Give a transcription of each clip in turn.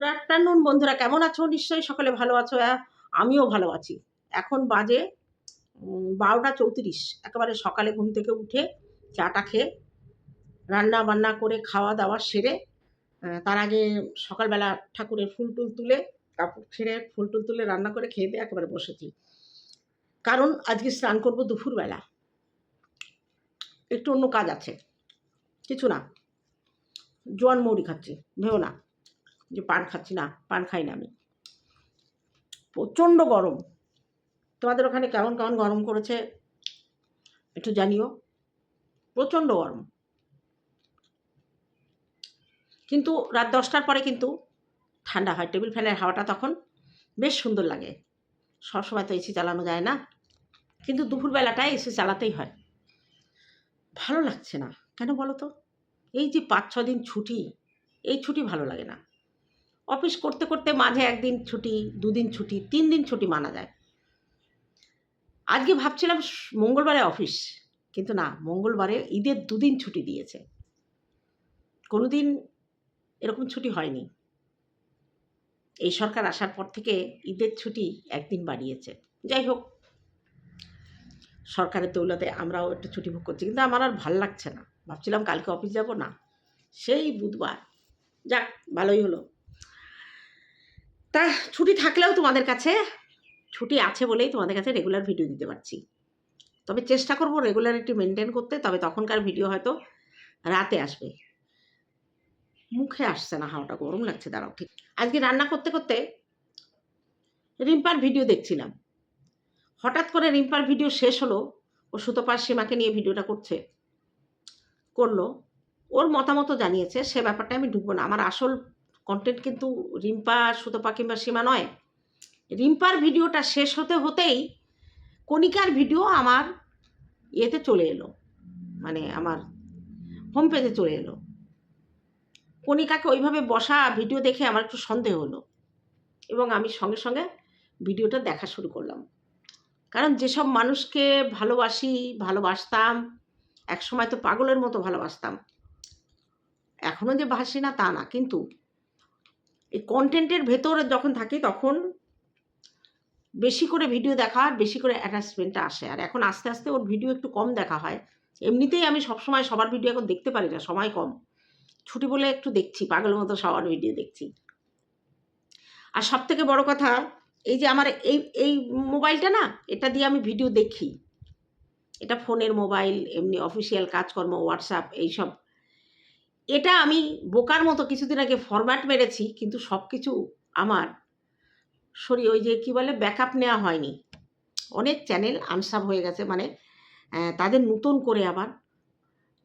Afternoon বন্ধুরা, কেমন আছো? নিশ্চয়ই সকলে ভালো আছো। আমিও ভালো আছি। এখন বাজে বারোটা চৌত্রিশ। একেবারে সকালে ঘুম থেকে উঠে চাটা খেয়ে রান্না বান্না করে খাওয়া দাওয়া সেরে তার আগে সকালবেলা ঠাকুরের ফুল টুল তুলে, কাপড় ছেড়ে ফুল টুল তুলে রান্না করে খেয়ে দিয়ে একেবারে বসেছি। কারণ আজকে স্নান করব দুপুরবেলা। একটু অন্য কাজ আছে। কিছু না। জোয়ান মৌরি খাচ্ছি ভেও না। যে পান খাচ্ছি, না, পান খাই না আমি। প্রচণ্ড গরম। তোমাদের ওখানে কেমন কেমন গরম করেছে? একটু জানিও। প্রচণ্ড গরম। কিন্তু রাত দশটার পরে কিন্তু ঠান্ডা হয়। টেবিল ফ্যানের হাওয়াটা তখন বেশ সুন্দর লাগে। সবসময় তো এসি চালানো যায় না। কিন্তু দুপুরবেলাটায় এসি চালাতেই হয়। ভালো লাগছে না। কেন বলো তো? এই যে পাঁচ ছ দিন ছুটি, এই ছুটি ভালো লাগে না। অফিস করতে করতে মাঝে একদিন ছুটি, দুদিন ছুটি তিন দিন ছুটি মানা যায়। আজকে ভাবছিলাম মঙ্গলবারে অফিস, কিন্তু না, মঙ্গলবারে ঈদের দুদিন ছুটি দিয়েছে। কোনো দিন এরকম ছুটি হয়নি। এই সরকার আসার পর থেকে ঈদের ছুটি একদিন বাড়িয়েছে। যাই হোক, সরকারের দৌলতে আমরাও একটু ছুটি ভোগ করছি, কিন্তু আমার আর ভালো লাগছে না। ভাবছিলাম কালকে অফিস যাব না। সেই বুধবার। যাক, ভালোই হলো। তা ছুটি থাকলেও তোমাদের কাছে, ছুটি আছে বলেই তোমাদের কাছে রেগুলার ভিডিও দিতে পারছি। তবে চেষ্টা করব রেগুলারিটি মেনটেন করতে, তবে তখনকার ভিডিও হয়তো রাতে আসবে। মুখে আসছে না, হাওয়াটা গরম লাগছে, দাঁড়াও ঠিক। আজকে রান্না করতে করতে রিম্পার ভিডিও দেখছিলাম। হঠাৎ করে রিম্পার ভিডিও শেষ হলো, ও সুতপার সীমাকে নিয়ে ভিডিওটা করছে, করল। ওর মতামত জানিয়েছে, সে ব্যাপারটা আমি ঢুকবো না। আমার আসল কন্টেন্ট কিন্তু রিম্পা সুতপা কিংবা সীমা নয়। রিম্পার ভিডিওটা শেষ হতে হতেই কণিকার ভিডিও আমার ইয়েতে চলে এলো। মানে আমার হোম পেজে চলে এলো। কণিকাকে ওইভাবে বসা ভিডিও দেখে আমার একটু সন্দেহ হলো এবং আমি সঙ্গে সঙ্গে ভিডিওটা দেখা শুরু করলাম। কারণ যেসব মানুষকে ভালোবাসি, ভালোবাসতাম, একসময় তো পাগলের মতো ভালোবাসতাম। এখনও যে ভাসি না তা না, কিন্তু এই কন্টেন্টের ভেতরে যখন থাকি তখন বেশি করে ভিডিও দেখা আর বেশি করে অ্যাটাচমেন্টটা আসে। আর এখন আস্তে আস্তে ওর ভিডিও একটু কম দেখা হয়। এমনিতেই আমি সবসময় সবার ভিডিও এখন দেখতে পারি না, সময় কম। ছুটি বলে একটু দেখছি, পাগলের মতো সবার ভিডিও দেখছি। আর সব থেকে বড় কথা, এই যে আমার এই এই মোবাইলটা না, এটা দিয়ে আমি ভিডিও দেখি। এটা ফোনের মোবাইল এমনি অফিসিয়াল কাজকর্ম হোয়াটসঅ্যাপ এইসব। এটা আমি বোকার মতো কিছুদিন আগে ফরম্যাট মেরেছি, কিন্তু সব কিছু আমার। সরি, ওই যে কি বলে ব্যাকআপ নেওয়া হয়নি। অনেক চ্যানেল আনসাব হয়ে গেছে মানে তাদের নতুন করে আবার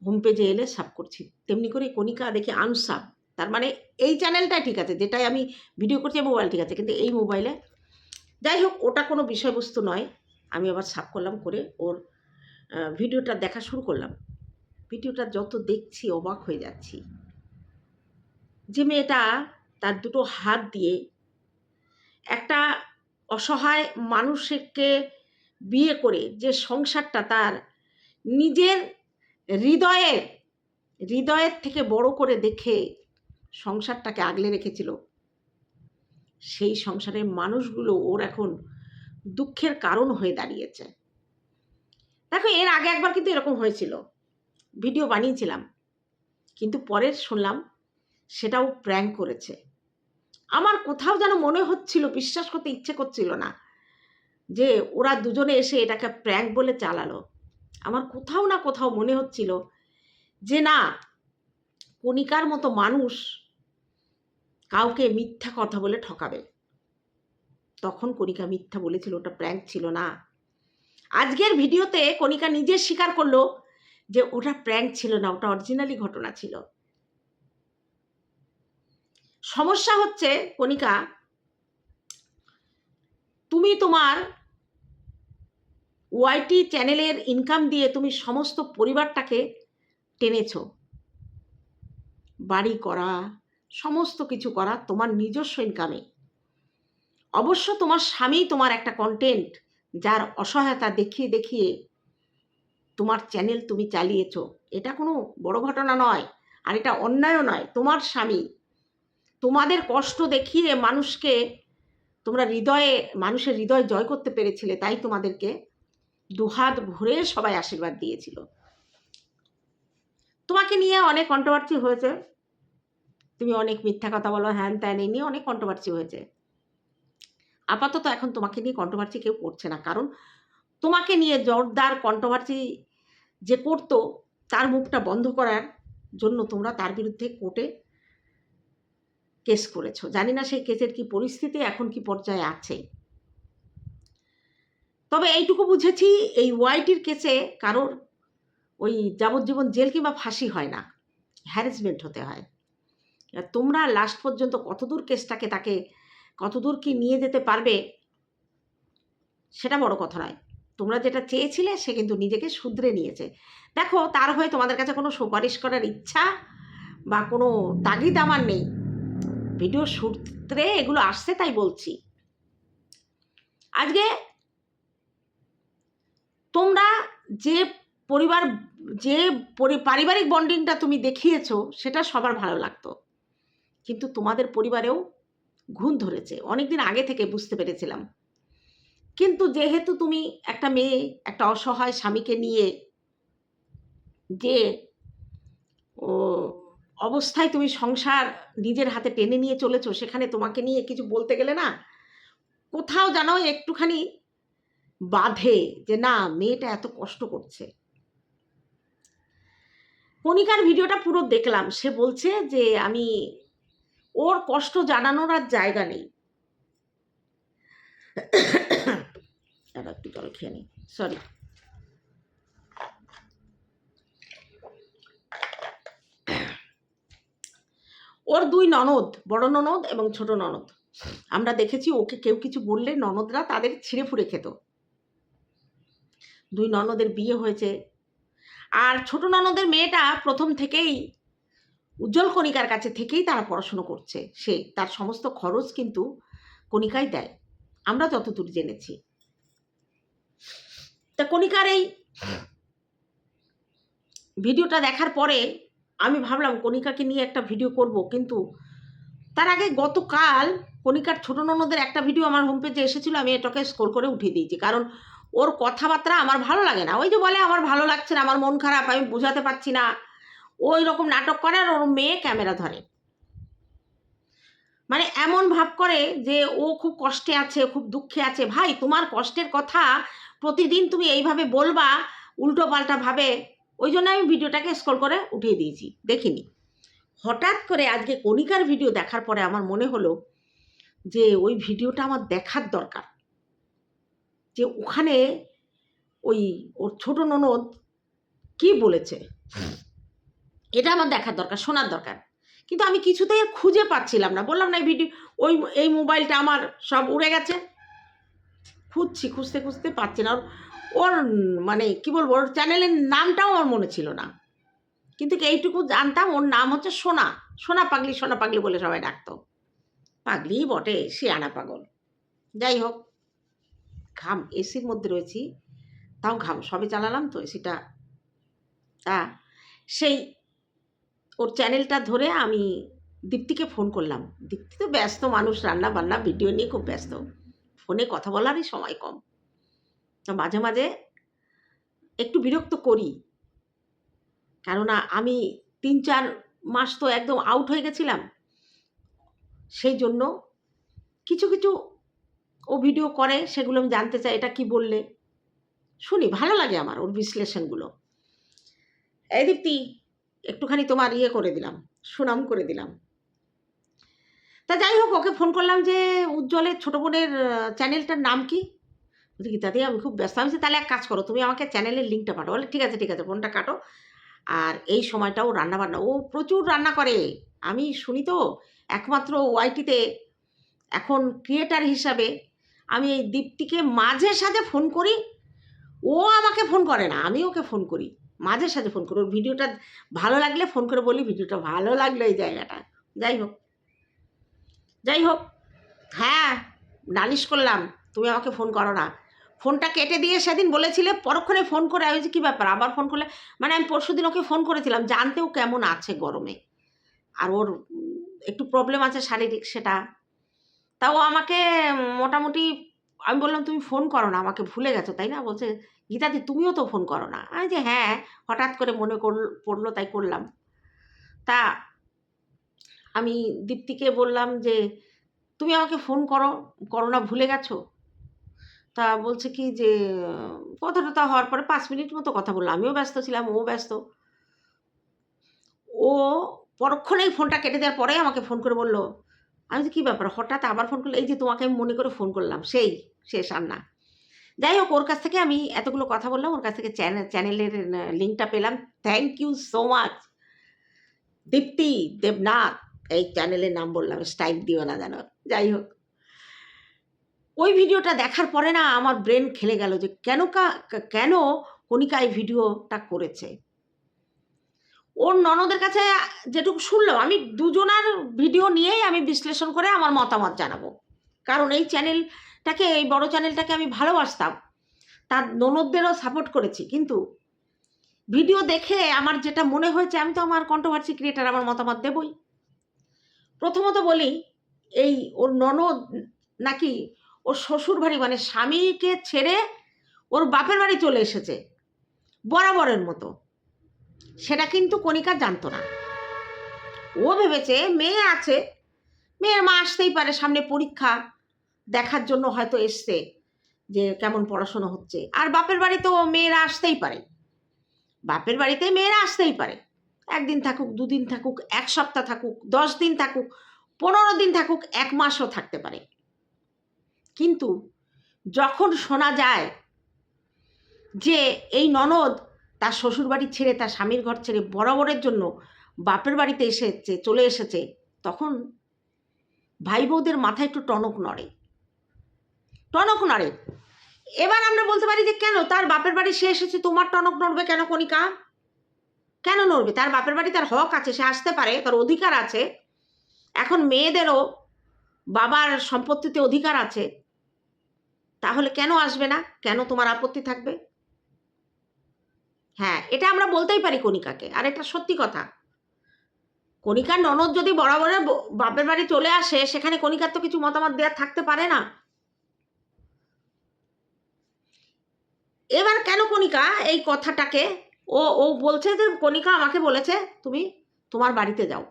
হোম পেজে এলে সাব করছি। তেমনি করে কণিকা দেখি আনসাব তার মানে এই চ্যানেলটাই ঠিক আছে, যেটাই আমি ভিডিও করছি মোবাইল ঠিক আছে, কিন্তু এই মোবাইলে যাই হোক, ওটা কোনো বিষয়বস্তু নয়। আমি আবার সাব করলাম করে ওর ভিডিওটা দেখা শুরু করলাম। ভিডিওটা যত দেখছি অবাক হয়ে যাচ্ছি। যে মেয়েটা তার দুটো হাত দিয়ে একটা অসহায় মানুষকে বিয়ে করে যে সংসারটা তার নিজের হৃদয়ের হৃদয়ের থেকে বড় করে দেখে সংসারটাকে আগলে রেখেছিল। সেই সংসারের মানুষগুলো ওর এখন দুঃখের কারণ হয়ে দাঁড়িয়েছে। দেখো এর আগে একবার কিন্তু এরকম হয়েছিল। ভিডিও বানিয়েছিলাম, কিন্তু পরে শুনলাম সেটাও প্র্যাঙ্ক করেছে। আমার কোথাও যেন মনে হচ্ছিল, বিশ্বাস করতে ইচ্ছে করছিল না, যে ওরা দুজনে এসে এটাকে প্র্যাঙ্ক বলে চালালো। আমার কোথাও না কোথাও মনে হচ্ছিল যে না, কণিকার মতো মানুষ কাউকে মিথ্যা কথা বলে ঠকাবে। তখন কণিকা মিথ্যা বলেছিল, ওটা প্র্যাঙ্ক ছিল না। আজকের ভিডিওতে কণিকা নিজে স্বীকার করল যে ওটা প্র্যাঙ্ক ছিল না, ওটা অরিজিনালি ঘটনা ছিল। সমস্যা হচ্ছে কণিকা, তুমি তোমার ওয়াইটি চ্যানেলের ইনকাম দিয়ে তুমি সমস্ত পরিবারটাকে টেনেছো। বাড়ি করা, সমস্ত কিছু করা তোমার নিজস্ব ইনকামে অবশ্য তোমার স্বামী তোমার একটা কন্টেন্ট যার অসহায়তা দেখিয়ে দেখিয়ে তোমার চ্যানেল তুমি চালিয়েছো। এটা কোনো বড় ঘটনা নয়, আর এটা অন্যায়ও নয়, তোমার স্বামী। তোমাদের কষ্ট দেখিয়ে মানুষকে, তোমরা হৃদয়ে, মানুষের হৃদয় জয় করতে পেরেছিলে, তাই তোমাদেরকে দুহাত ভরে সবাই আশীর্বাদ দিয়েছিল। তোমাকে নিয়ে অনেক কন্ট্রোভার্সি হয়েছে। তুমি অনেক মিথ্যা কথা বলো, হ্যান ত্যান, এই নিয়ে অনেক কন্ট্রোভার্সি হয়েছে। আপাতত এখন তোমাকে নিয়ে কন্ট্রোভার্সি কেউ করছে না, কারণ তোমাকে নিয়ে জোরদার কন্ট্রোভার্সি যে করতো, তার মুখটা বন্ধ করার জন্য তোমরা তার বিরুদ্ধে কোর্টে কেস করেছ। জানি না সেই কেসের কি পরিস্থিতি, এখন কি পর্যায়ে আছে। তবে এইটুকু বুঝেছি, এই ওয়াইটির কেসে কারোর ওই যাবজ্জীবন জেল কিংবা ফাঁসি হয় না হ্যারাসমেন্ট হতে হয়। তোমরা লাস্ট পর্যন্ত কতদূর কেসটাকে তাকে, কতদূর কি নিয়ে যেতে পারবে, সেটা বড় কথা নয়। তোমরা যেটা চেয়েছিলে সে কিন্তু নিজেকে শুধরে নিয়েছে। দেখো, তার হয়ে তোমাদের কাছে কোনো সুপারিশ করার ইচ্ছা বা কোনো তাগিদ আমার নেই। ভিডিও সূত্রে এগুলো আসছে তাই বলছি। আজকে তোমরা যে পরিবার, যে পরি- পারিবারিক বন্ডিংটা তুমি দেখিয়েছো, সেটা সবার ভালো লাগতো। কিন্তু তোমাদের পরিবারেও ঘুণ ধরেছে। অনেকদিন আগে থেকে বুঝতে পেরেছিলাম। কিন্তু যেহেতু তুমি একটা মেয়ে, একটা অসহায় স্বামীকে নিয়ে যে, ও, অবস্থায় তুমি সংসার নিজের হাতে টেনে নিয়ে চলেছো, সেখানে তোমাকে নিয়ে কিছু বলতে গেলে না, কোথাও যেন একটুখানি বাধে যে, না, মেয়েটা এত কষ্ট করছে। কণিকার ভিডিওটা পুরো দেখলাম। সে বলছে যে, আমি, ওর কষ্ট জানানোর আর জায়গা নেই। দাঁড়া, একটু জল খেয়ে নিই। সরি ওর দুই ননদ বড় ননদ এবং ছোট ননদ। আমরা দেখেছি ওকে কেউ কিছু বললে ননদরা তাদের ছিঁড়ে ফুড়ে খেত। দুই ননদের বিয়ে হয়েছে। আর ছোট ননদের মেয়েটা প্রথম থেকেই উজ্জ্বল কণিকার কাছে থেকেই তারা পড়াশুনো করছে। সে তার সমস্ত খরচ কিন্তু কণিকাই দেয়। আমরা যতদূর জেনেছি। তা কণিকার এই ভিডিওটা দেখার পরে আমি ভাবলাম কণিকাকে নিয়ে একটা ভিডিও করব কিন্তু তার আগে গতকাল কণিকার ছোট ননদের একটা ভিডিও আমার হোম পেজে এসেছিল আমি এটাকে স্কোর করে উঠিয়ে দিয়েছি। কারণ ওর কথাবার্তা আমার ভালো লাগে না। ওই যে বলে আমার ভালো লাগছে না আমার মন খারাপ আমি বোঝাতে পারছি না। ওই রকম নাটক করে আর ওর মেয়ে ক্যামেরা ধরে। মানে এমন ভাব করে যে ও খুব কষ্টে আছে খুব দুঃখে আছে। ভাই তোমার কষ্টের কথা প্রতিদিন তুমি এইভাবে বলবা, উল্টো পাল্টা ভাবে, ওই জন্য আমি ভিডিওটাকে স্কোর করে উঠিয়ে দিয়েছি, দেখিনি। হঠাৎ করে আজকে কণিকার ভিডিও দেখার পরে আমার মনে হলো যে, ওই ভিডিওটা আমার দেখার দরকার। যে ওখানে ওই ওর ছোট ননদ কি বলেছে? এটা আমার দেখার দরকার, শোনার দরকার। কিন্তু আমি কিছুতেই খুঁজে পাচ্ছিলাম না, বললাম না এই ভিডিও, ওই, এই মোবাইলটা আমার সব উড়ে গেছে। খুঁজছি, খুঁজতে খুঁজতে পাচ্ছি না। ওর ওর মানে কি বলব, ওর চ্যানেলের নামটাও আমার মনে ছিল না। কিন্তু এইটুকু জানতাম, ওর নাম হচ্ছে সোনা। সোনা পাগলি সোনা পাগলি বলে সবাই ডাকতো। পাগলি বটে সে আনা পাগল। যাই হোক, ঘাম, এসির মধ্যে রয়েছি। তাও ঘাম সবে চালালাম তো, এসিটা তা। সেই ওর চ্যানেলটা ধরে আমি দীপ্তিকে ফোন করলাম। দীপ্তি তো ব্যস্ত মানুষ রান্না বান্না ভিডিও নিয়ে খুব ব্যস্ত। ফোনে কথা বলারই সময় কম। তো মাঝে মাঝে একটু বিরক্ত করি। কেননা আমি তিন, চার মাস তো একদম আউট হয়ে গেছিলাম। সেই জন্য কিছু কিছু ও ভিডিও করে, সেগুলো আমি জানতে চাই, এটা কি বললে? শুনি, ভালো লাগে আমার ওর বিশ্লেষণগুলো। এই দীপ্তি, একটুখানি তোমার ইয়ে করে দিলাম, সুনাম করে দিলাম। তা যাই হোক, ওকে ফোন করলাম যে, উজ্জ্বলের ছোটো বোনের চ্যানেলটার নাম কি? বলছি কি তাতে আমি খুব ব্যস্ত। আমি তাহলে এক কাজ করো, তুমি আমাকে চ্যানেলের লিঙ্কটা পাঠাও। বলে, ঠিক আছে ঠিক আছে ফোনটা কাটো। আর এই সময়টাও রান্না বান্না ও প্রচুর রান্না করে। আমি শুনি তো, একমাত্র ওয়াইটিতে এখন ক্রিয়েটার হিসাবে আমি এই দীপ্তিকে মাঝে সাঝে ফোন করি। ও আমাকে ফোন করে না, আমি ওকে ফোন করি। মাঝে সাঝে ফোন করি। ওর ভিডিওটা ভালো লাগলে ফোন করে বলি ভিডিওটা ভালো লাগল এই জায়গাটা। যাই হোক। যাই হোক হ্যাঁ নালিশ করলাম তুমি আমাকে ফোন করো না। ফোনটা কেটে দিয়ে সেদিন বলেছিলে পরক্ষণে ফোন করে আমি বলছি, কী ব্যাপার? আবার ফোন করলে? মানে আমি পরশু দিন ওকে ফোন করেছিলাম জানতেও কেমন আছে গরমে। আর ওর একটু প্রবলেম আছে শারীরিক সেটা। তাও আমাকে মোটামুটি আমি বললাম তুমি ফোন করো না আমাকে ভুলে গেছো তাই না? বলছে গীতাদি তুমিও তো ফোন করো না। আমি যে হ্যাঁ। হঠাৎ করে মনে করল পড়ল তাই করলাম। তা আমি দীপ্তিকে বললাম যে, তুমি আমাকে ফোন করো করো না ভুলে গেছো? তা বলছে কি যে কথা টথা হওয়ার পরে পাঁচ মিনিট মতো কথা বললাম। আমিও ব্যস্ত ছিলাম, ও ব্যস্ত। ও পরক্ষণেই ফোনটা কেটে দেওয়ার পরেই আমাকে ফোন করে বলল, আমি কী ব্যাপার? হঠাৎ আবার ফোন করল? এই যে তোমাকে আমি মনে করে ফোন করলাম, সেই, শেষ আর না। যাই হোক, ওর কাছ থেকে আমি এতগুলো কথা বললাম, ওর কাছ থেকে চ্যানেল চ্যানেলের লিঙ্কটা পেলাম। Thank you so much Dipti, Debnath. এই চ্যানেলের নাম বললাম স্টাইপ দিও না যেন। যাই হোক। ওই ভিডিওটা দেখার পরে না আমার ব্রেন খেলে গেল যে কেন কা, কেন কণিকা এই ভিডিওটা করেছে? ওর ননদের কাছে যেটুকু শুনলাম, আমি দুজনার ভিডিও নিয়েই আমি বিশ্লেষণ করে আমার মতামত জানাব। কারণ এই চ্যানেলটাকে এই বড় চ্যানেলটাকে আমি ভালোবাসতাম। তার ননদদেরও সাপোর্ট করেছি, কিন্তু ভিডিও দেখে আমার যেটা মনে হয়েছে, আমি তো আমার কন্ট্রোভার্সি ক্রিয়েটার আমার মতামত দেবই। প্রথমত বলি, এই ওর ননদ নাকি ওর শ্বশুর বাড়ি মানে স্বামীকে ছেড়ে ওর বাপের বাড়ি চলে এসেছে, বরাবরের মতো। সেটা কিন্তু কণিকা জানতো না। ও ভেবেছে মেয়ে আছে, মেয়ের মা আসতেই পারে, সামনে পরীক্ষা দেখার জন্য হয়তো এসছে যে কেমন পড়াশোনা হচ্ছে। আর বাপের বাড়িতেও মেয়েরা আসতেই পারে। বাপের বাড়িতে মেয়েরা আসতেই পারে। একদিন থাকুক, দুদিন থাকুক, এক সপ্তাহ থাকুক, দশ দিন থাকুক, পনেরো দিন থাকুক, এক মাসও থাকতে পারে। কিন্তু যখন শোনা যায় যে এই ননদ তার শ্বশুরবাড়ি ছেড়ে, তার স্বামীর ঘর ছেড়ে বরাবরের জন্য বাপের বাড়িতে এসেছে, চলে এসেছে, তখন ভাই বউদের মাথায় একটু টনক নড়ে। টনক নড়ে। এবার আমরা বলতে পারি যে কেন? তার বাপের বাড়ি সে এসেছে, তোমার টনক নড়বে কেন কণিকা? কেন নড়বে? তার বাপের বাড়ি তার হক আছে, সে আসতে পারে, তার অধিকার আছে। এখন মেয়েদেরও বাবার সম্পত্তিতে অধিকার আছে। তাহলে কেন আসবে না? কেন তোমার আপত্তি থাকবে? হ্যাঁ এটা আমরা বলতেই পারি কণিকাকে, আর এটা সত্যি কথা। কণিকার ননদ যদি বরাবরের বাপের বাড়ি চলে আসে, সেখানে কণিকার তো কিছু মতামত দেওয়ার থাকতে পারে না। এবার কেন কণিকা এই কথাটাকে ও ও বলছে যে কণিকা আমাকে বলেছে, তুমি তোমার বাড়িতে যাও।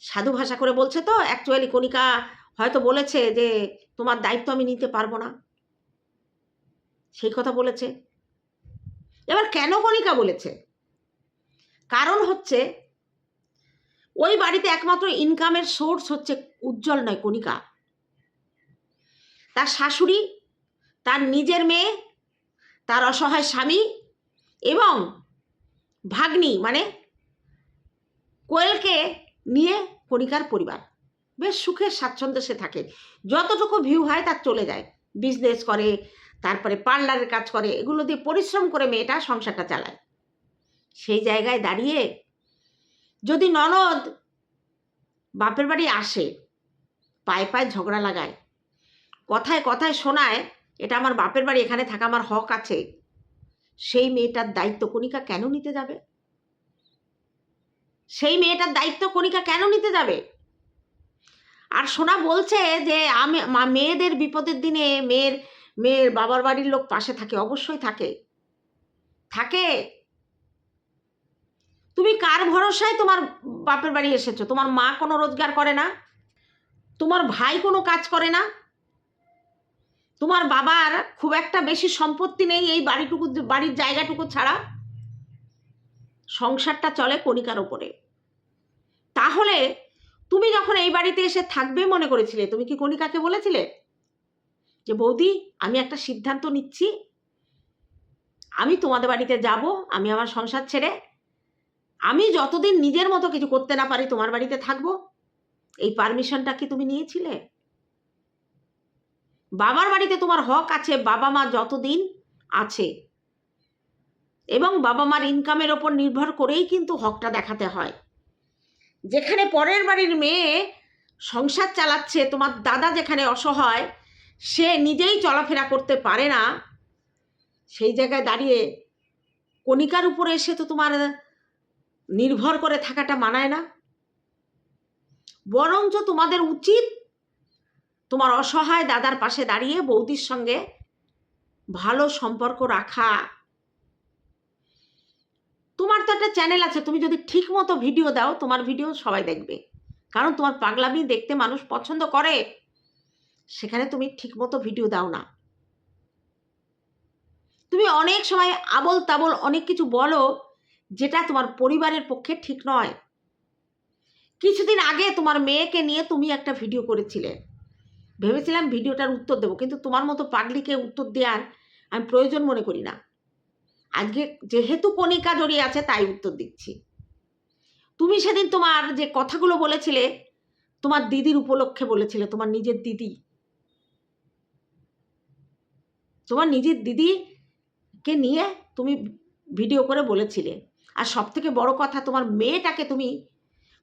সাধু ভাষা করে বলছে তো অ্যাকচুয়ালি কণিকা হয়তো বলেছে যে তোমার দায়িত্ব আমি নিতে পারব না। সেই কথা বলেছে। এবার কেন কণিকা বলেছে? কারণ হচ্ছে ওই বাড়িতে একমাত্র ইনকামের সোর্স হচ্ছে উজ্জ্বল নয় কণিকা। তার শাশুড়ি, তার নিজের মেয়ে তার অসহায় স্বামী এবং ভাগ্নি মানে কোয়েলকে নিয়ে কণিকার পরিবার। বেশ সুখের স্বাচ্ছন্দ্যে সে থাকে। যতটুকু ভিউ হয় তার চলে যায়। বিজনেস করে, তারপরে পার্লারের কাজ করে, এগুলো দিয়ে পরিশ্রম করে মেয়েটা সংসারটা চালায়। সেই জায়গায় দাঁড়িয়ে যদি ননদ বাপের বাড়ি আসে, পায়ে পায়ে ঝগড়া লাগায়, কথায় কথায় শোনায় এটা আমার বাপের বাড়ি, এখানে থাকা আমার হক আছে। সেই মেয়েটার দায়িত্ব কণিকা কেন নিতে যাবে? সেই মেয়েটার দায়িত্ব কণিকা কেন নিতে যাবে? আর সোনা বলছে যে, আমি মেয়েদের বিপদের দিনে মেয়ের মেয়ের বাবার বাড়ির লোক পাশে থাকে, অবশ্যই থাকে। থাকে। তুমি কার ভরসায় তোমার বাপের বাড়ি এসেছ? তোমার মা কোনো রোজগার করে না? তোমার ভাই কোনো কাজ করে না? তোমার বাবার খুব একটা বেশি সম্পত্তি নেই এই বাড়িটুকু, বাড়ির জায়গাটুকু ছাড়া। সংসারটা চলে কণিকার ওপরে। তাহলে তুমি যখন এই বাড়িতে এসে থাকবে মনে করেছিলে, তুমি কি কণিকাকে বলেছিলে? যে, বৌদি, আমি একটা সিদ্ধান্ত নিচ্ছি। আমি তোমাদের বাড়িতে যাব, আমি আমার সংসার ছেড়ে, আমি যতদিন নিজের মতো কিছু করতে না পারি, তোমার বাড়িতে থাকব। এই পারমিশনটা কি তুমি নিয়েছিলে? বাবার বাড়িতে তোমার হক আছে, বাবা মা যতদিন আছে। এবং বাবা মার ইনকামের ওপর নির্ভর করেই কিন্তু হকটা দেখাতে হয়। যেখানে পরের বাড়ির মেয়ে সংসার চালাচ্ছে, তোমার দাদা যেখানে অসহায়, সে নিজেই চলাফেরা করতে পারে না। সেই জায়গায় দাঁড়িয়ে কণিকার উপরে এসে তো তোমার নির্ভর করে থাকাটা মানায় না। বরঞ্চ তোমাদের উচিত তোমার অসহায় দাদার পাশে দাঁড়িয়ে বৌদির সঙ্গে ভালো সম্পর্ক রাখা। তোমার তো একটা চ্যানেল আছে, তুমি যদি ঠিক মতো ভিডিও দাও, তোমার ভিডিও সবাই দেখবে। কারণ তোমার পাগলামি দেখতে মানুষ পছন্দ করে, সেখানে তুমি ঠিক মতো ভিডিও দাও না। তুমি অনেক সময় আবল তাবল অনেক কিছু বলো, যেটা তোমার পরিবারের পক্ষে ঠিক নয়। কিছুদিন আগে তোমার মেয়েকে নিয়ে তুমি একটা ভিডিও করেছিলে। ভেবেছিলাম ভিডিওটার উত্তর দেবো, কিন্তু তোমার মতো পাগলিকে উত্তর দেওয়ার আমি প্রয়োজন মনে করি না। আজকে যেহেতু কণিকা জড়িয়ে আছে, তাই উত্তর দিচ্ছি। তুমি সেদিন তোমার যে কথাগুলো বলেছিলে, তোমার দিদির উপলক্ষে বলেছিলে, তোমার নিজের দিদি। তোমার নিজের দিদিকে নিয়ে তুমি ভিডিও করে বলেছিলে। আর সব থেকে বড় কথা, তোমার মেয়েটাকে তুমি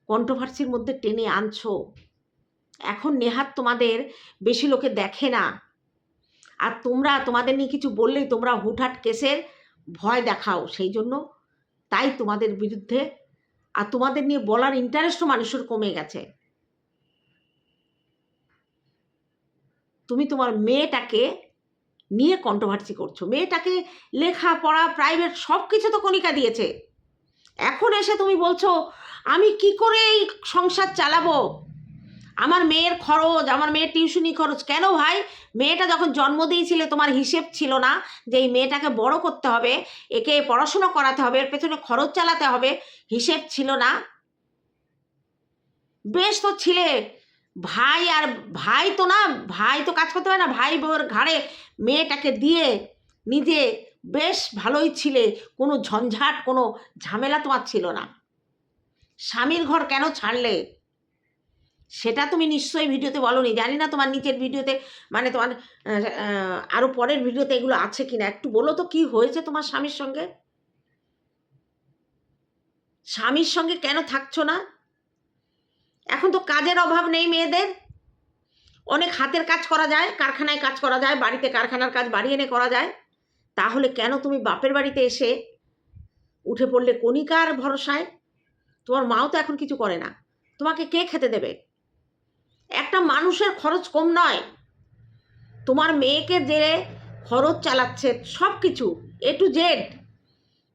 কন্ট্রোভার্সির মধ্যে টেনে আনছো। এখন নেহাত তোমাদের বেশি লোকে দেখে না। আর তোমরা, তোমাদের নিয়ে কিছু বললেই তোমরা হুটহাট কেসের ভয় দেখাও। সেই জন্য তাই তোমাদের বিরুদ্ধে আর তোমাদের নিয়ে বলার ইন্টারেস্টও মানুষের কমে গেছে। তুমি তোমার মেয়েটাকে নিয়ে কন্ট্রোভার্সি করছ। মেয়েটাকে লেখা পড়া প্রাইভেট সব কিছু তো কণিকা দিয়েছে। এখন এসে তুমি বলছো, আমি কি করে এই সংসার চালাবো? আমার মেয়ের খরচ, আমার মেয়ের টিউশনি খরচ, কেন ভাই? মেয়েটা যখন জন্ম দিয়েছিলে, তোমার হিসেব ছিল না যে এই মেয়েটাকে বড় করতে হবে, একে পড়াশুনো করাতে হবে, এর পেছনে খরচ চালাতে হবে, হিসেব ছিল না। বেশ তো ছিলে। ভাই আর ভাই তো না, ভাই তো কাজ করতে পারে না, ভাই বউর ঘাড়ে মেয়েটাকে দিয়ে নিজে বেশ ভালোই ছিলে, কোনো ঝঞ্ঝাট, কোনো ঝামেলা তোমার ছিল না। স্বামীর ঘর কেন ছাড়লে? সেটা তুমি নিশ্চয়ই ভিডিওতে বলনি। জানি না তোমার নিচের ভিডিওতে মানে তোমার আরও পরের ভিডিওতে এগুলো আছে কিনা। একটু বলো তো কি হয়েছে তোমার স্বামীর সঙ্গে? স্বামীর সঙ্গে কেন থাকছো না? এখন তো কাজের অভাব নেই মেয়েদের। অনেক হাতের কাজ করা যায়, কারখানায় কাজ করা যায়, বাড়িতে কারখানার কাজ বাড়ি এনে করা যায়। তাহলে কেন তুমি বাপের বাড়িতে এসে উঠে পড়লে কণিকার ভরসায়? তোমার মাও তো এখন কিছু করে না। তোমাকে কে খেতে দেবে? একটা মানুষের খরচ কম নয়। তোমার মেয়েকে যে খরচ চালাচ্ছে সব কিছু এ টু জেড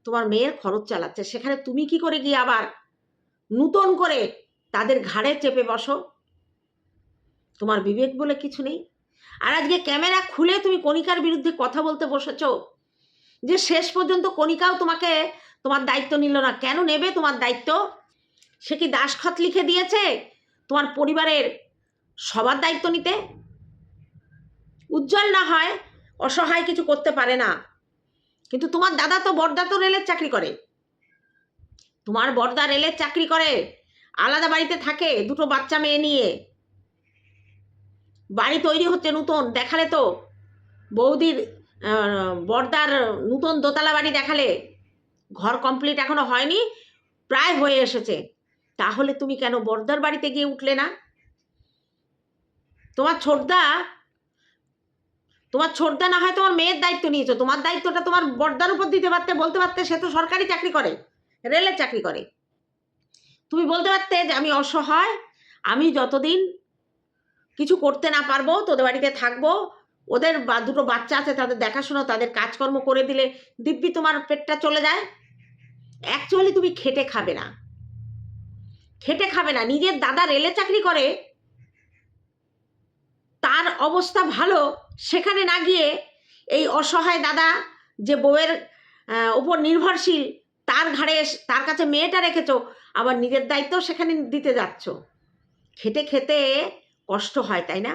তোমার মেয়ের খরচ চালাচ্ছে, সেখানে তুমি কি করে গিয়ে আবার নূতন করে তাদের ঘাড়ে চেপে বসো? তোমার বিবেক বলে কিছু নেই। আর আজকে ক্যামেরা খুলে তুমি কণিকার বিরুদ্ধে কথা বলতে বসেছ, যে শেষ পর্যন্ত কণিকাও তোমাকে তোমার দায়িত্ব নিল না। কেন নেবে তোমার দায়িত্ব? সে কি দাসখত লিখে দিয়েছে? তোমার পরিবারের সবার দায়িত্ব নিতে। উজ্জ্বল না হয়, অসহায় কিছু করতে পারে না। কিন্তু তোমার দাদা তো বর্দা তো রেলের চাকরি করে। তোমার বর্দা রেলের চাকরি করে, আলাদা বাড়িতে থাকে দুটো বাচ্চা মেয়ে নিয়ে। বাড়ি তৈরি হচ্ছে নতুন, দেখালে তো। বৌদির বর্দার নতুন দোতলা বাড়ি দেখালে। ঘর কমপ্লিট এখনও হয়নি, প্রায় হয়ে এসেছে। তাহলে তুমি কেন বর্দার বাড়িতে গিয়ে উঠলে না? তোমার ছোটদা তোমার ছোটদা না হয় তোমার মেয়ের দায়িত্ব নিয়েছো। তোমার দায়িত্বটা তোমার বর্দার উপর দিতে পারতে, বলতে পারতে সে তো সরকারি চাকরি করে, রেলের চাকরি করে। তুমি বলতে পারতে যে আমি অসহায়, আমি যতদিন কিছু করতে না পারব, তোদের বাড়িতে থাকব, ওদের বা, দুটো বাচ্চা আছে, তাদের দেখাশোনা, তাদের কাজকর্ম করে দিলে দিব্যি তোমার পেটটা চলে যায়। অ্যাকচুয়ালি তুমি খেটে খাবে না। খেটে খাবে না। নিজের দাদা রেলে চাকরি করে তার অবস্থা ভালো, সেখানে না গিয়ে এই অসহায় দাদা যে বউয়ের উপর নির্ভরশীল, তার ঘাড়ে তার কাছে মেয়েটা রেখেছো, আবার নিজের দায়িত্ব সেখানে দিতে যাচ্ছ। খেটে খেতে কষ্ট হয়, তাই না?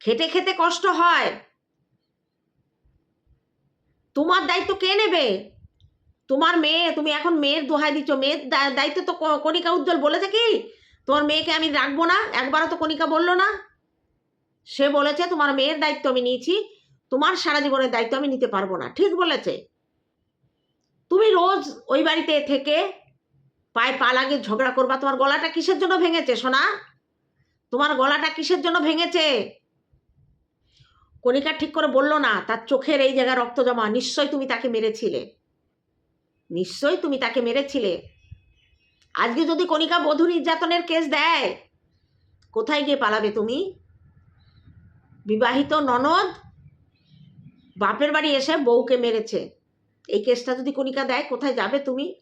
খেটে খেতে কষ্ট হয়। তোমার দায়িত্ব কে নেবে? তোমার মেয়ে, তুমি এখন মেয়ের দোহাই দিচ্ছ। মেয়ের দায়িত্ব তো কণিকা উজ্জ্বল বলেছে কি? তোমার মেয়েকে আমি রাখব না, একবারও তো কণিকা বলল না। সে বলেছে, তোমার মেয়ের দায়িত্ব আমি নিয়েছি, তোমার সারা জীবনের দায়িত্ব আমি নিতে পারব না। ঠিক বলেছে। তুমি রোজ ওই বাড়িতে থেকে পায়ে পা লাগে ঝগড়া করবা, তোমার গলাটা কিসের জন্য ভেঙেছে, সোনা? তোমার গলাটা কিসের জন্য ভেঙেছে? কণিকা ঠিক করে বলল, না, তার চোখের এই জায়গায় রক্ত জমা নিশ্চয় তুমি তাকে মেরেছিলে। নিশ্চয়ই তুমি তাকে মেরেছিলে। আজকে যদি কণিকা বধূ নির্যাতনের কেস দেয়, কোথায় গিয়ে পালাবে তুমি? বিবাহিত ননদ বাপের বাড়ি এসে বউকে মেরেছে। এই কেসটা যদি কণিকা দেয়, কোথায় যাবে তুমি?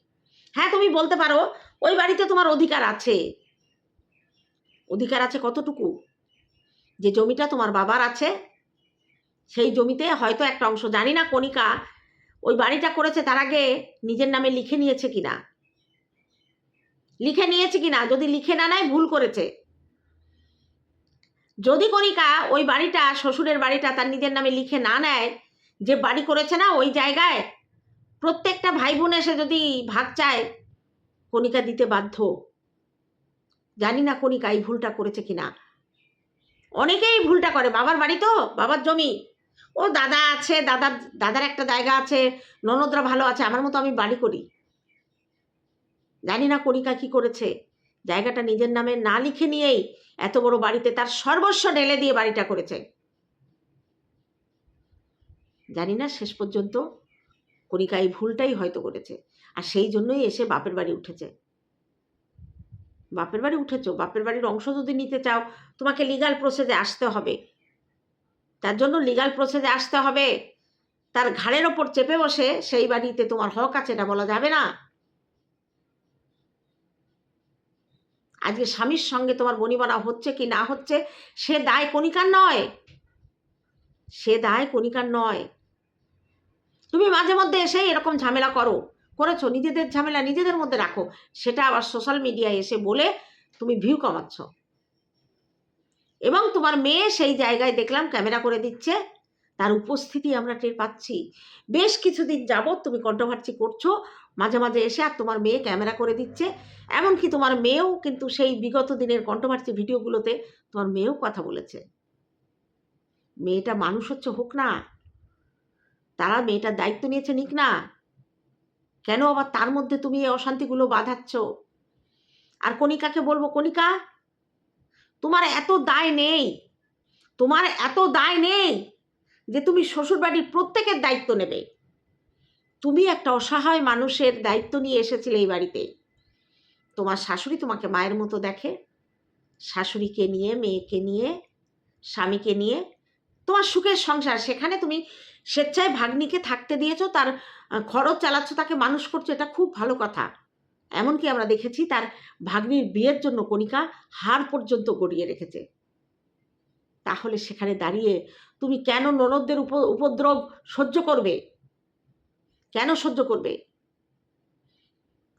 হ্যাঁ তুমি বলতে পারো, ওই বাড়িতে তোমার অধিকার আছে। অধিকার আছে কতটুকু? যে জমিটা তোমার বাবার আছে, সেই জমিতে হয়তো একটা অংশ। জানি না কণিকা, ওই বাড়িটা করেছে তার আগে নিজের নামে লিখে নিয়েছে কিনা? লিখে নিয়েছে কিনা? যদি লিখে না নেয়, ভুল করেছে। যদি কণিকা ওই বাড়িটা, শ্বশুরের বাড়িটা তার নিজের নামে লিখে না নেয়, যে বাড়ি করেছে না ওই জায়গায়, প্রত্যেকটা ভাই বোন এসে যদি ভাগ চায়, কণিকা দিতে বাধ্য। জানি না কণিকা এই ভুলটা করেছে কিনা। অনেকেই ভুলটা করে। বাবার বাড়ি তো, বাবার জমি। ও দাদা আছে দাদার দাদার একটা জায়গা আছে, ননদরা ভালো আছে, আমার মতো আমি বাড়ি করি। জানি না কণিকা কি করেছে। জায়গাটা নিজের নামে না লিখে নিয়েই এত বড় বাড়িতে তার সর্বস্ব ঢেলে দিয়ে বাড়িটা করেছে। জানি না শেষ পর্যন্ত কণিকা এই ভুলটাই হয়তো করেছে। আর সেই জন্যই এসে বাপের বাড়ি উঠেছে। বাপের বাড়ি উঠেছো? বাপের বাড়ির অংশ যদি নিতে চাও, তোমাকে লিগাল প্রসেসে আসতে হবে। তার জন্য লিগাল প্রসেসে আসতে হবে। তার ঘাড়ের ওপর চেপে বসে সেই বাড়িতে তোমার হক আছে এটা বলা যাবে না। আজকে স্বামীর সঙ্গে তোমার বনিবনা হচ্ছে কি না হচ্ছে, সে দায় কণিকার নয়। সে দায় কণিকার নয়। তুমি মাঝে মধ্যে এসে এরকম ঝামেলা করো, করেছ, নিজেদের ঝামেলা নিজেদের মধ্যে রাখো, সেটা আবার সোশ্যাল মিডিয়ায় এসে বলে তুমি ভিউ কমাচ্ছ। এবং তোমার মেয়ে সেই জায়গায় দেখলাম ক্যামেরা করে দিচ্ছে, তার উপস্থিতি আমরা টের পাচ্ছি। বেশ কিছুদিন যাবৎ তুমি কন্ট্রোভার্সি করছ মাঝে মাঝে এসে আর তোমার মেয়ে ক্যামেরা করে দিচ্ছে। এমনকি তোমার মেয়েও কিন্তু সেই বিগত দিনের কন্ট্রোভার্সি ভিডিওগুলোতে তোমার মেয়েও কথা বলেছে। মেয়েটা মানুষ হচ্ছে হোক না। তারা মেয়েটার দায়িত্ব নিয়েছে নিক না। কেন আবার তার মধ্যে তুমি এই অশান্তিগুলো বাঁধাচ্ছ? আর কণিকাকে বলব, কণিকা, তোমার এত দায় নেই। তোমার এত দায় নেই যে তুমি শ্বশুরবাড়ির প্রত্যেকের দায়িত্ব নেবে। তুমি একটা অসহায় মানুষের দায়িত্ব নিয়ে এসেছিলে এই বাড়িতে। তোমার শাশুড়ি তোমাকে মায়ের মতো দেখে। শাশুড়িকে নিয়ে, মেয়েকে নিয়ে, স্বামীকে নিয়ে তোমার সুখের সংসার। সেখানে তুমি স্বেচ্ছায় ভাগ্নিকে থাকতে দিয়েছ, তার খরচ চালাচ্ছ, তাকে মানুষ করছ, এটা খুব ভালো কথা। এমনকি আমরা দেখেছি তার ভাগ্নির বিয়ের জন্য কণিকা হার পর্যন্ত গড়িয়ে রেখেছে। তাহলে সেখানে দাঁড়িয়ে তুমি কেন ননদদের উপ, উপদ্রব সহ্য করবে? কেন সহ্য করবে?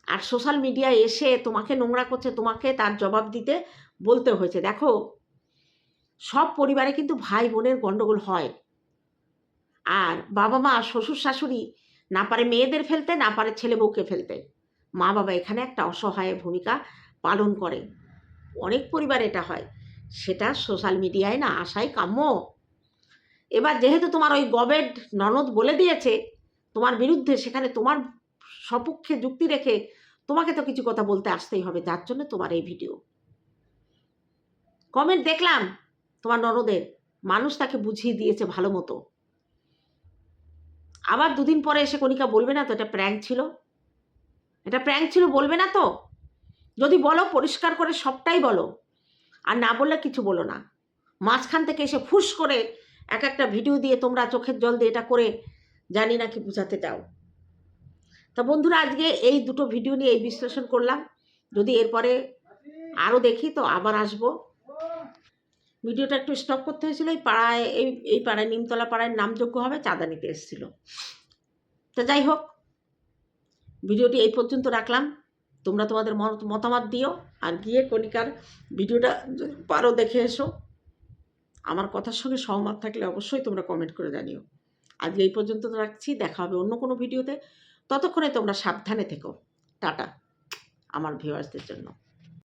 আর সোশ্যাল মিডিয়ায় এসে তোমাকে নোংরা করছে, তোমাকে তার জবাব দিতে বলতে হয়েছে। দেখো, সব পরিবারে কিন্তু ভাই বোনের গণ্ডগোল হয়। আর বাবা মা, শ্বশুর শাশুড়ি না পারে মেয়েদের ফেলতে, না পারে ছেলে বউকে ফেলতে। মা বাবা এখানে একটা অসহায় ভূমিকা পালন করে। অনেক পরিবার এটা হয়। সেটা সোশ্যাল মিডিয়ায় না আসাই কাম্য। এবার যেহেতু তোমার ওই গবেট ননদ বলে দিয়েছে তোমার বিরুদ্ধে সেখানে তোমার সপক্ষে যুক্তি রেখে তোমাকে তো কিছু কথা বলতে আসতেই হবে, যার জন্য তোমার এই ভিডিও কমেন্ট দেখলাম তোমার ননদের, মানুষ তাকে বুঝিয়ে দিয়েছে ভালো মতো। আবার দুদিন পরে এসে কণিকা বলবে না তো এটা প্র্যাঙ্ক ছিল। এটা প্র্যাঙ্ক ছিল বলবে না তো? যদি বলো পরিষ্কার করে সবটাই বলো, আর না বললে কিছু বলো না। মাঝখান থেকে এসে ফুস করে এক একটা ভিডিও দিয়ে তোমরা চোখের জল দিয়ে এটা করে জানি না কি বুঝাতে চাও। তা বন্ধুরা, আজকে এই দুটো ভিডিও নিয়ে এই বিশ্লেষণ করলাম। যদি এরপরে আরও দেখি, তো আবার আসব। ভিডিওটা একটু স্টপ করতে হয়েছিল, এই পাড়ায়, এই এই পাড়ায়, নিমতলা পাড়ায় নামযোগ্য হবে, চাঁদা নিতে এসেছিল। তা যাই হোক ভিডিওটি এই পর্যন্ত রাখলাম। তোমরা তোমাদের মত- মতামত দিও, আর গিয়ে কণিকার ভিডিওটা যদি পারো দেখে এসো। আমার কথার সঙ্গে সহমত থাকলে অবশ্যই তোমরা কমেন্ট করে জানিও। আজকে এই পর্যন্ত রাখছি, দেখা হবে অন্য কোনো ভিডিওতে। ততক্ষণে তোমরা সাবধানে থেকো। টাটা, আমার ভিউয়ার্সদের জন্য।